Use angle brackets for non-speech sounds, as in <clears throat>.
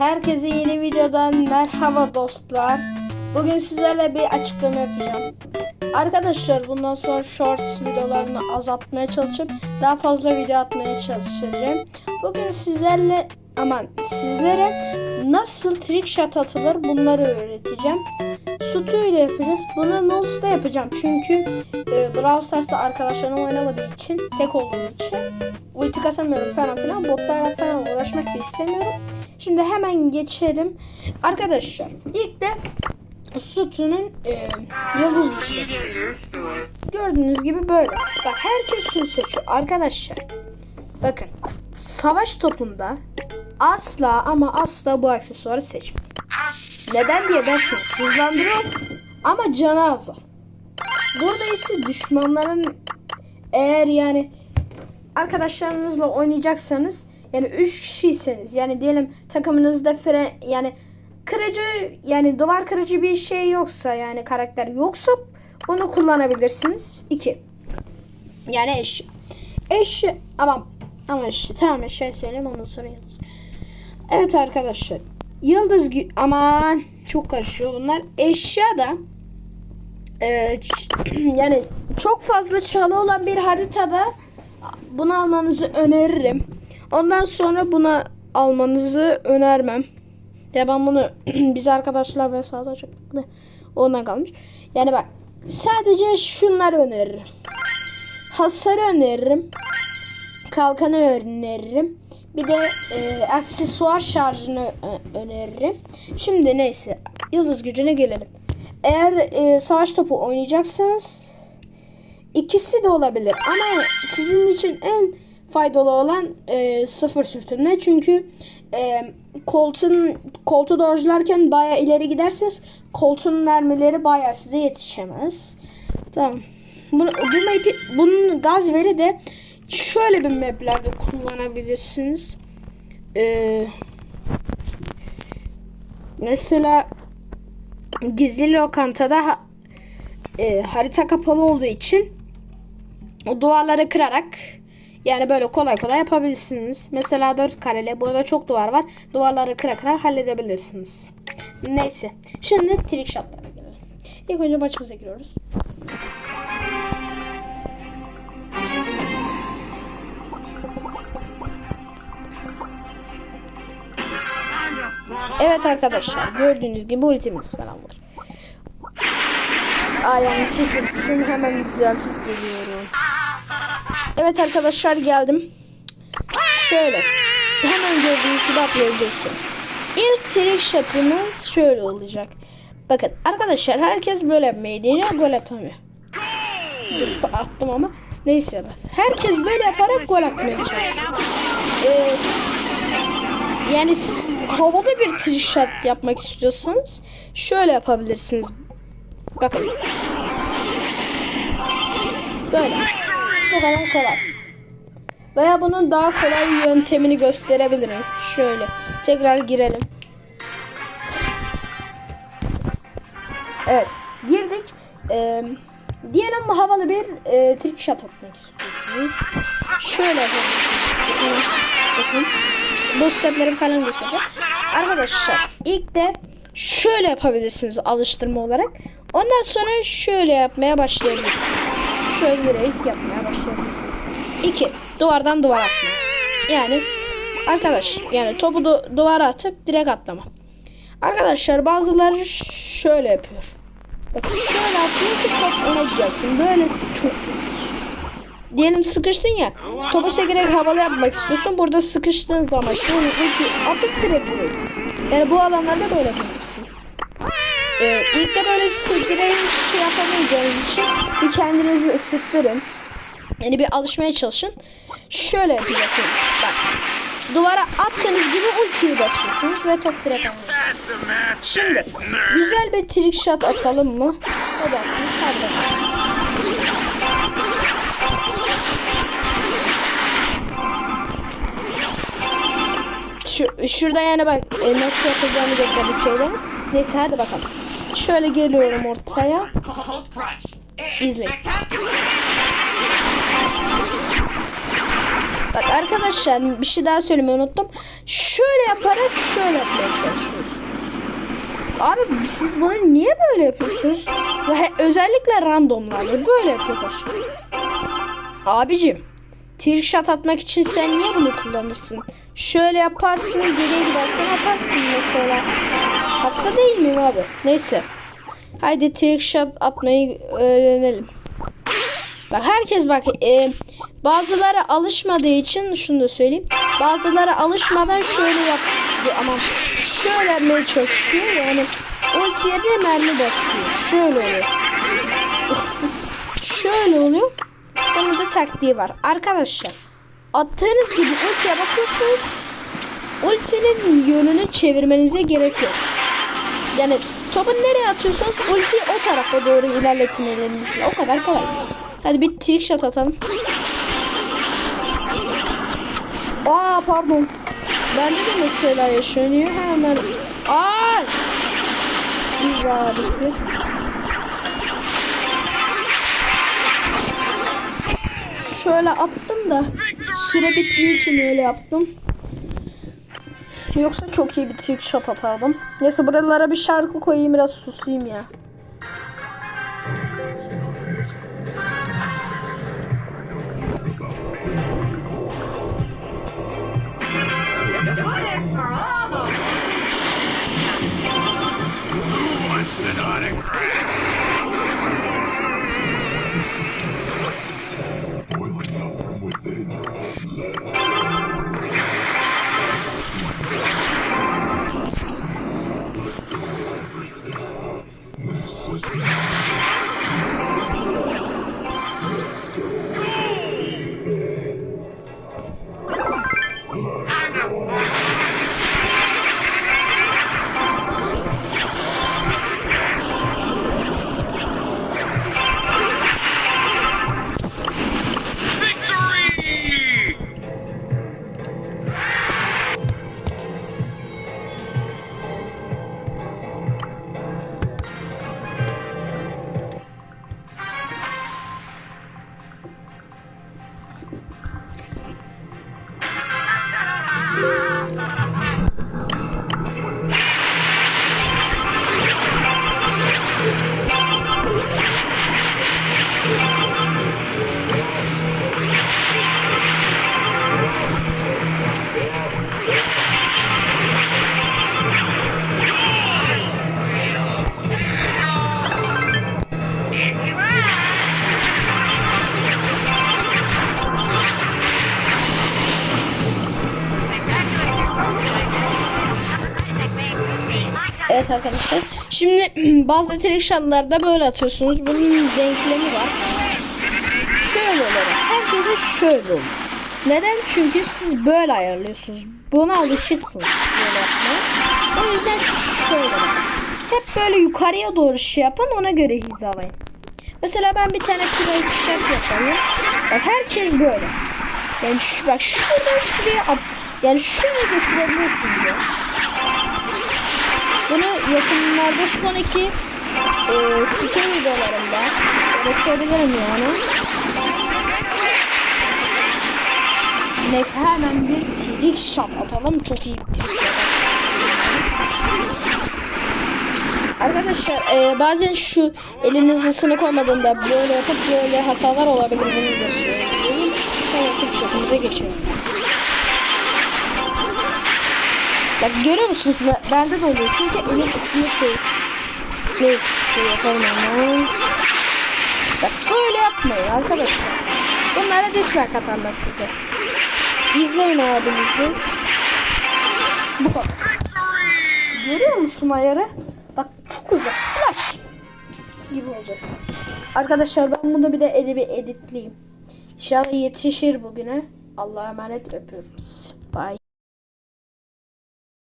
Herkese yeni videodan merhaba dostlar. Bugün sizlerle bir açıklama yapacağım. Arkadaşlar bundan sonra shorts videolarını azaltmaya çalışıp daha fazla video atmaya çalışacağım. Bugün sizlerle aman sizlere nasıl trick shot atılır bunları öğreteceğim. Sutu ile yapacağız. Bunu Nuls'ta yapacağım. Çünkü e, Brawl Stars'ta arkadaşlarım oynamadığı için, tek olduğum için ulti kasamıyorum falan filan. Botlarla falan uğraşmak da istemiyorum. Şimdi hemen geçelim. Arkadaşlar ilk de Sutu'nun e, yıldız güçleri. Gördüğünüz gibi böyle. Bak herkes şunu seçiyor. Arkadaşlar bakın savaş topunda asla ama asla bu aksesuarı seçmeyin. Neden diye dersiniz. Hızlandırıyor ama canı azal. Burada ise düşmanların eğer yani arkadaşlarınızla oynayacaksanız yani 3 kişiyseniz yani diyelim takımınızda fre yani kırıcı yani duvar kırıcı bir şey yoksa yani karakter yoksa bunu kullanabilirsiniz. 2. Yani eş. Eş ama ama eş tamam eşya söyleyeyim ondan sonra yıldız. Evet arkadaşlar. Yıldız aman çok karışıyor bunlar. Eşya da e, <clears throat> yani çok fazla çalı olan bir haritada bunu almanızı öneririm. Ondan sonra bunu almanızı önermem. Ya ben bunu <clears throat> biz arkadaşlar ve sağda çıktık ondan kalmış. Yani bak sadece şunları öneririm. Hasarı öneririm. Kalkanı öneririm. Bir de e, aksesuar şarjını ö- öneririm. Şimdi neyse yıldız gücüne gelelim. Eğer e, savaş topu oynayacaksanız ikisi de olabilir ama sizin için en faydalı olan e, sıfır sürtünme çünkü e, koltuğun koltuğu dojlarken baya ileri giderseniz koltuğun mermileri baya size yetişemez. Tamam. Bunu, bu map'i, bunun gaz veri de şöyle bir maplerde kullanabilirsiniz. Ee, mesela gizli lokantada ha- e, harita kapalı olduğu için o duvarları kırarak yani böyle kolay kolay yapabilirsiniz. Mesela 4 kareli. Burada çok duvar var. Duvarları kıra kıra halledebilirsiniz. Neyse. Şimdi trick shot'lara gelelim. İlk önce maçımıza giriyoruz. Evet arkadaşlar gördüğünüz gibi ultimiz falan var. Aa yani hemen düzeltip geliyorum. Evet arkadaşlar geldim. Şöyle. Hemen gördüğünüz gibi atlayabilirsiniz. İlk trick shot'ımız şöyle olacak. Bakın arkadaşlar herkes böyle yapmayı gol atamıyor. Dur, attım ama. Neyse bak. Herkes böyle yaparak gol atmaya çalışıyor. Ee, yani siz havada bir trick shot yapmak istiyorsanız şöyle yapabilirsiniz. Bakın. Böyle. Bu kadar kolay. Veya bunun daha kolay yöntemini gösterebilirim. Şöyle. Tekrar girelim. Evet. Girdik. Ee, diyelim bu havalı bir e, trick shot atmak istiyorsunuz. Şöyle. Bakın. Bu stepleri falan göstereceğim. Arkadaşlar ilk de şöyle yapabilirsiniz alıştırma olarak. Ondan sonra şöyle yapmaya başlayabilirsiniz. Şöyle direkt yapmaya başlayabilirsiniz. 2. Duvardan duvara atma. Yani arkadaş yani topu du- duvara atıp direkt atlama. Arkadaşlar bazıları şöyle yapıyor. Bakın şöyle atıyor ki top ona gelsin. Böylesi çok. Diyelim sıkıştın ya. Topu sekerek havalı yapmak istiyorsun. Burada sıkıştığın zaman şunu atıp direkt vuruyorsun. Yani bu alanlarda böyle yapabilirsin. Ee, ilk de böyle direkt şey yapamayacağınız için bir kendinizi ısıttırın. Yani bir alışmaya çalışın. Şöyle yapacaksınız. Bak. Duvara attığınız gibi ultiyi basıyorsunuz ve top direkt alıyorsunuz. Şimdi güzel bir trick shot atalım mı? Hadi bakalım. Hadi. Şu, şurada yani bak e, nasıl yapacağımı gösterdik şöyle. Neyse hadi bakalım. Şöyle geliyorum ortaya. İzleyin. Bak arkadaşlar bir şey daha söylemeyi unuttum. Şöyle yaparak şöyle yapmaya çalışıyoruz. Abi siz bunu niye böyle yapıyorsunuz? Ve özellikle randomlarla böyle yapıyorlar. Abicim, trick shot atmak için sen niye bunu kullanırsın? Şöyle yaparsın, geriye gidersen atarsın mesela. Haklı değil miyim abi? Neyse. Haydi trick shot atmayı öğrenelim. Bak herkes bak e, bazıları alışmadığı için şunu da söyleyeyim. Bazıları alışmadan şöyle yap aman şöyle yapmaya çalışıyor yani ultiye de mermi basıyor. Şöyle oluyor. <laughs> şöyle oluyor. Bunun da taktiği var. Arkadaşlar attığınız gibi ultiye bakıyorsunuz. Ultinin yönünü çevirmenize gerek yok. Yani topu nereye atıyorsanız ultiyi o tarafa doğru ilerletin elinizle. O kadar kolay. Hadi bir trick shot atalım. Aa pardon. Bende de mesela yaşanıyor hemen. Aa! Biz abisi. Şöyle attım da süre bittiği için öyle yaptım. Yoksa çok iyi bir trick shot atardım. Neyse buralara bir şarkı koyayım biraz susayım ya. Rose. Evet arkadaşlar. Şimdi <clears throat> bazı trick shot'larda böyle atıyorsunuz. Bunun denklemi var. Şöyle olur. Herkese şöyle olur. Neden? Çünkü siz böyle ayarlıyorsunuz. Buna alışıksınız böyle. O yüzden şöyle bakın. Hep böyle yukarıya doğru şey yapın ona göre hizalayın. Mesela ben bir tane shot yapayım. Bak herkes böyle. Yani şu, bak şuradan şuraya at. Yani şuraya götürebiliyorsunuz ya. Bunu yakınlarda sonraki e, bütün videolarımda öğretebilirim yani. Neyse hemen bir trick shot atalım. Çok iyi bir. Arkadaşlar e, bazen şu eliniz ısını koymadığında böyle yapıp böyle hatalar olabilir. Bunu da söyleyeyim. Sonra trick shot'ımıza geçelim. Bak görüyor musunuz? Ben- Bende de oluyor. Çünkü elim ısınık değil. Neyse şey yapalım ama. Bak böyle yapmayın arkadaşlar. Bunlara dislike atarlar size. İzleyin abinizi. Bu kadar. Görüyor musun ayarı? Bak çok güzel. Flash. Gibi olacaksınız. Arkadaşlar ben bunu bir de edebi editleyeyim. İnşallah yetişir bugüne. Allah'a emanet öpüyorum sizi. Bye.